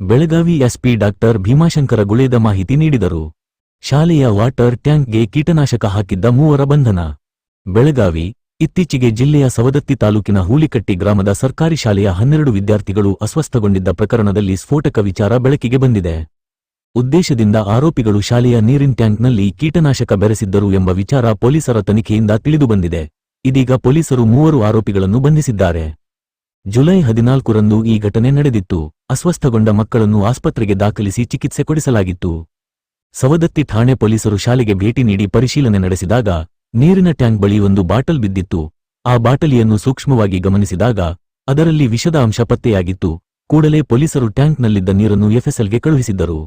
Belagavi SP doctor Bhimashankar Guled ಮಾಹಿತಿ ನೀಡಿದರು. ಶಾಲೆಯ ವಾಟರ್ ಟ್ಯಾಂಕ್ಗೆ ಕೀಟನಾಶಕ ಹಾಕಿದ್ದ ಮೂವರ ಬಂಧನ. ಬೆಳಗಾವಿ, ಇತ್ತೀಚೆಗೆ ಜಿಲ್ಲೆಯ ಸವದತ್ತಿ ತಾಲೂಕಿನ ಹೂಲಿಕಟ್ಟಿ ಗ್ರಾಮದ ಸರ್ಕಾರಿ ಶಾಲೆಯ ಹನ್ನೆರಡು ವಿದ್ಯಾರ್ಥಿಗಳು ಅಸ್ವಸ್ಥಗೊಂಡಿದ್ದ ಪ್ರಕರಣದಲ್ಲಿ ಸ್ಫೋಟಕ ವಿಚಾರ ಬೆಳಕಿಗೆ ಬಂದಿದೆ. ಉದ್ದೇಶದಿಂದ ಆರೋಪಿಗಳು ಶಾಲೆಯ ನೀರಿನ ಟ್ಯಾಂಕ್ನಲ್ಲಿ ಕೀಟನಾಶಕ ಬೆರೆಸಿದ್ದರು ಎಂಬ ವಿಚಾರ ಪೊಲೀಸರ ತನಿಖೆಯಿಂದ ತಿಳಿದುಬಂದಿದೆ. ಇದೀಗ ಪೊಲೀಸರು ಮೂವರು ಆರೋಪಿಗಳನ್ನು ಬಂಧಿಸಿದ್ದಾರೆ. ಜುಲೈ ಹದಿನಾಲ್ಕರಂದು ಈ ಘಟನೆ ನಡೆದಿತ್ತು. ಅಸ್ವಸ್ಥಗೊಂಡ ಮಕ್ಕಳನ್ನು ಆಸ್ಪತ್ರೆಗೆ ದಾಖಲಿಸಿ ಚಿಕಿತ್ಸೆ ಕೊಡಿಸಲಾಗಿತ್ತು. ಸವದತ್ತಿ ಠಾಣೆ ಪೊಲೀಸರು ಶಾಲೆಗೆ ಭೇಟಿ ನೀಡಿ ಪರಿಶೀಲನೆ ನಡೆಸಿದಾಗ ನೀರಿನ ಟ್ಯಾಂಕ್ ಬಳಿ ಒಂದು ಬಾಟಲ್ ಬಿದ್ದಿತ್ತು. ಆ ಬಾಟಲಿಯನ್ನು ಸೂಕ್ಷ್ಮವಾಗಿ ಗಮನಿಸಿದಾಗ ಅದರಲ್ಲಿ ವಿಷದ ಅಂಶ ಪತ್ತೆಯಾಗಿತ್ತು. ಕೂಡಲೇ ಪೊಲೀಸರು ಟ್ಯಾಂಕ್ನಲ್ಲಿದ್ದ ನೀರನ್ನು ಎಫ್ಎಸ್ಎಲ್ಗೆ ಕಳುಹಿಸಿದ್ದರು.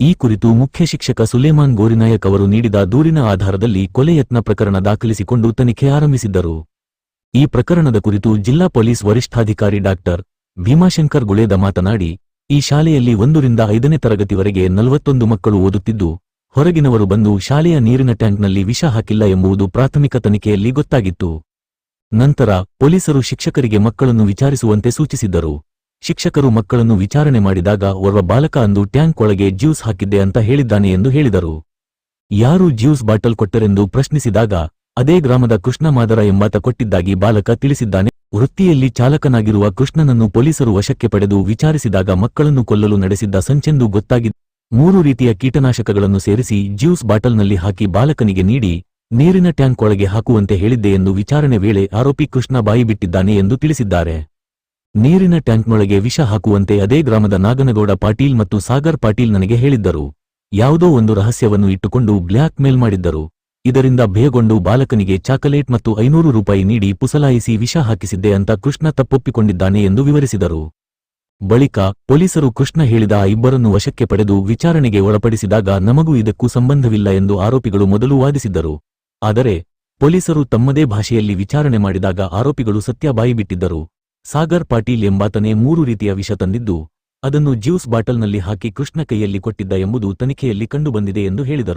ಈ ಕುರಿತು ಮುಖ್ಯ ಶಿಕ್ಷಕ ಸುಲೇಮಾನ್ ಗೋರಿನಾಯಕ್ ಅವರು ನೀಡಿದ ದೂರಿನ ಆಧಾರದಲ್ಲಿ ಕೊಲೆ ಯತ್ನ ಪ್ರಕರಣ ದಾಖಲಿಸಿಕೊಂಡು ತನಿಖೆ ಆರಂಭಿಸಿದ್ದರು. ಈ ಪ್ರಕರಣದ ಕುರಿತು ಜಿಲ್ಲಾ ಪೊಲೀಸ್ ವರಿಷ್ಠಾಧಿಕಾರಿ ಡಾಕ್ಟರ್ ಭೀಮಾಶಂಕರ್ ಗುಳೇದ ಮಾತನಾಡಿ, ಈ ಶಾಲೆಯಲ್ಲಿ ಒಂದರಿಂದ ಐದನೇ ತರಗತಿವರೆಗೆ ನಲವತ್ತೊಂದು ಮಕ್ಕಳು ಓದುತ್ತಿದ್ದು, ಹೊರಗಿನವರು ಬಂದು ಶಾಲೆಯ ನೀರಿನ ಟ್ಯಾಂಕ್ನಲ್ಲಿ ವಿಷ ಹಾಕಿಲ್ಲ ಎಂಬುದು ಪ್ರಾಥಮಿಕ ತನಿಖೆಯಲ್ಲಿ ಗೊತ್ತಾಗಿತ್ತು. ನಂತರ ಪೊಲೀಸರು ಶಿಕ್ಷಕರಿಗೆ ಮಕ್ಕಳನ್ನು ವಿಚಾರಿಸುವಂತೆ ಸೂಚಿಸಿದ್ದರು ಶಿಕ್ಷಕರು ಮಕ್ಕಳನ್ನು ವಿಚಾರಣೆ ಮಾಡಿದಾಗ ಓರ್ವ ಬಾಲಕ ಅಂದು ಟ್ಯಾಂಕ್ ಒಳಗೆ ಜ್ಯೂಸ್ ಹಾಕಿದ್ದೆ ಅಂತ ಹೇಳಿದ್ದಾನೆ ಎಂದು ಹೇಳಿದರು. ಯಾರು ಜ್ಯೂಸ್ ಬಾಟಲ್ ಕೊಟ್ಟರೆಂದು ಪ್ರಶ್ನಿಸಿದಾಗ, ಅದೇ ಗ್ರಾಮದ ಕೃಷ್ಣ ಮಾದರ ಎಂಬಾತ ಕೊಟ್ಟಿದ್ದಾಗಿ ಬಾಲಕ ತಿಳಿಸಿದ್ದಾನೆ. ವೃತ್ತಿಯಲ್ಲಿ ಚಾಲಕನಾಗಿರುವ ಕೃಷ್ಣನನ್ನು ಪೊಲೀಸರು ವಶಕ್ಕೆ ಪಡೆದು ವಿಚಾರಿಸಿದಾಗ ಮಕ್ಕಳನ್ನು ಕೊಲ್ಲಲು ನಡೆಸಿದ್ದ ಸಂಚೆಂದು ಗೊತ್ತಾಗಿದೆ ಮೂರು ರೀತಿಯ ಕೀಟನಾಶಕಗಳನ್ನು ಸೇರಿಸಿ ಜ್ಯೂಸ್ ಬಾಟಲ್ನಲ್ಲಿ ಹಾಕಿ ಬಾಲಕನಿಗೆ ನೀಡಿ ನೀರಿನ ಟ್ಯಾಂಕ್ ಒಳಗೆ ಹಾಕುವಂತೆ ಹೇಳಿದ್ದೆ ಎಂದು ವಿಚಾರಣೆ ವೇಳೆ ಆರೋಪಿ ಕೃಷ್ಣ ಬಾಯಿ ಬಿಟ್ಟಿದ್ದಾನೆ ಎಂದು ತಿಳಿಸಿದ್ದಾರೆ. ನೀರಿನ ಟ್ಯಾಂಕ್ನೊಳಗೆ ವಿಷ ಹಾಕುವಂತೆ ಅದೇ ಗ್ರಾಮದ ನಾಗನಗೌಡ ಪಾಟೀಲ್ ಮತ್ತು ಸಾಗರ್ ಪಾಟೀಲ್ ನನಗೆ ಹೇಳಿದ್ದರು. ಯಾವುದೋ ಒಂದು ರಹಸ್ಯವನ್ನು ಇಟ್ಟುಕೊಂಡು ಬ್ಲ್ಯಾಕ್ ಮೇಲ್ ಮಾಡಿದ್ದರು. ಇದರಿಂದ ಭಯಗೊಂಡು ಬಾಲಕನಿಗೆ ಚಾಕಲೇಟ್ ಮತ್ತು ಐನೂರು ರೂಪಾಯಿ ನೀಡಿ ಪುಸಲಾಯಿಸಿ ವಿಷ ಹಾಕಿಸಿದ್ದೆ ಅಂತ ಕೃಷ್ಣ ತಪ್ಪೊಪ್ಪಿಕೊಂಡಿದ್ದಾನೆ ಎಂದು ವಿವರಿಸಿದರು. ಬಳಿಕ ಪೊಲೀಸರು ಕೃಷ್ಣ ಹೇಳಿದ ಆ ಇಬ್ಬರನ್ನು ವಶಕ್ಕೆ ಪಡೆದು ವಿಚಾರಣೆಗೆ ಒಳಪಡಿಸಿದಾಗ ನಮಗೂ ಇದಕ್ಕೂ ಸಂಬಂಧವಿಲ್ಲ ಎಂದು ಆರೋಪಿಗಳು ಮೊದಲು ವಾದಿಸಿದ್ದರು. ಆದರೆ ಪೊಲೀಸರು ತಮ್ಮದೇ ಭಾಷೆಯಲ್ಲಿ ವಿಚಾರಣೆ ಮಾಡಿದಾಗ ಆರೋಪಿಗಳು ಸತ್ಯ ಬಾಯಿಬಿಟ್ಟಿದ್ದರು ಸಾಗರ್ ಪಾಟೀಲ್ ಎಂಬಾತನೇ ಮೂರು ರೀತಿಯ ವಿಷ ತಂದಿದ್ದು, ಅದನ್ನು ಜ್ಯೂಸ್ ಬಾಟಲ್ನಲ್ಲಿ ಹಾಕಿ ಕೃಷ್ಣ ಕೈಯಲ್ಲಿ ಕೊಟ್ಟಿದ್ದ ಎಂಬುದು ತನಿಖೆಯಲ್ಲಿ ಕಂಡುಬಂದಿದೆ ಎಂದು ಹೇಳಿದರು.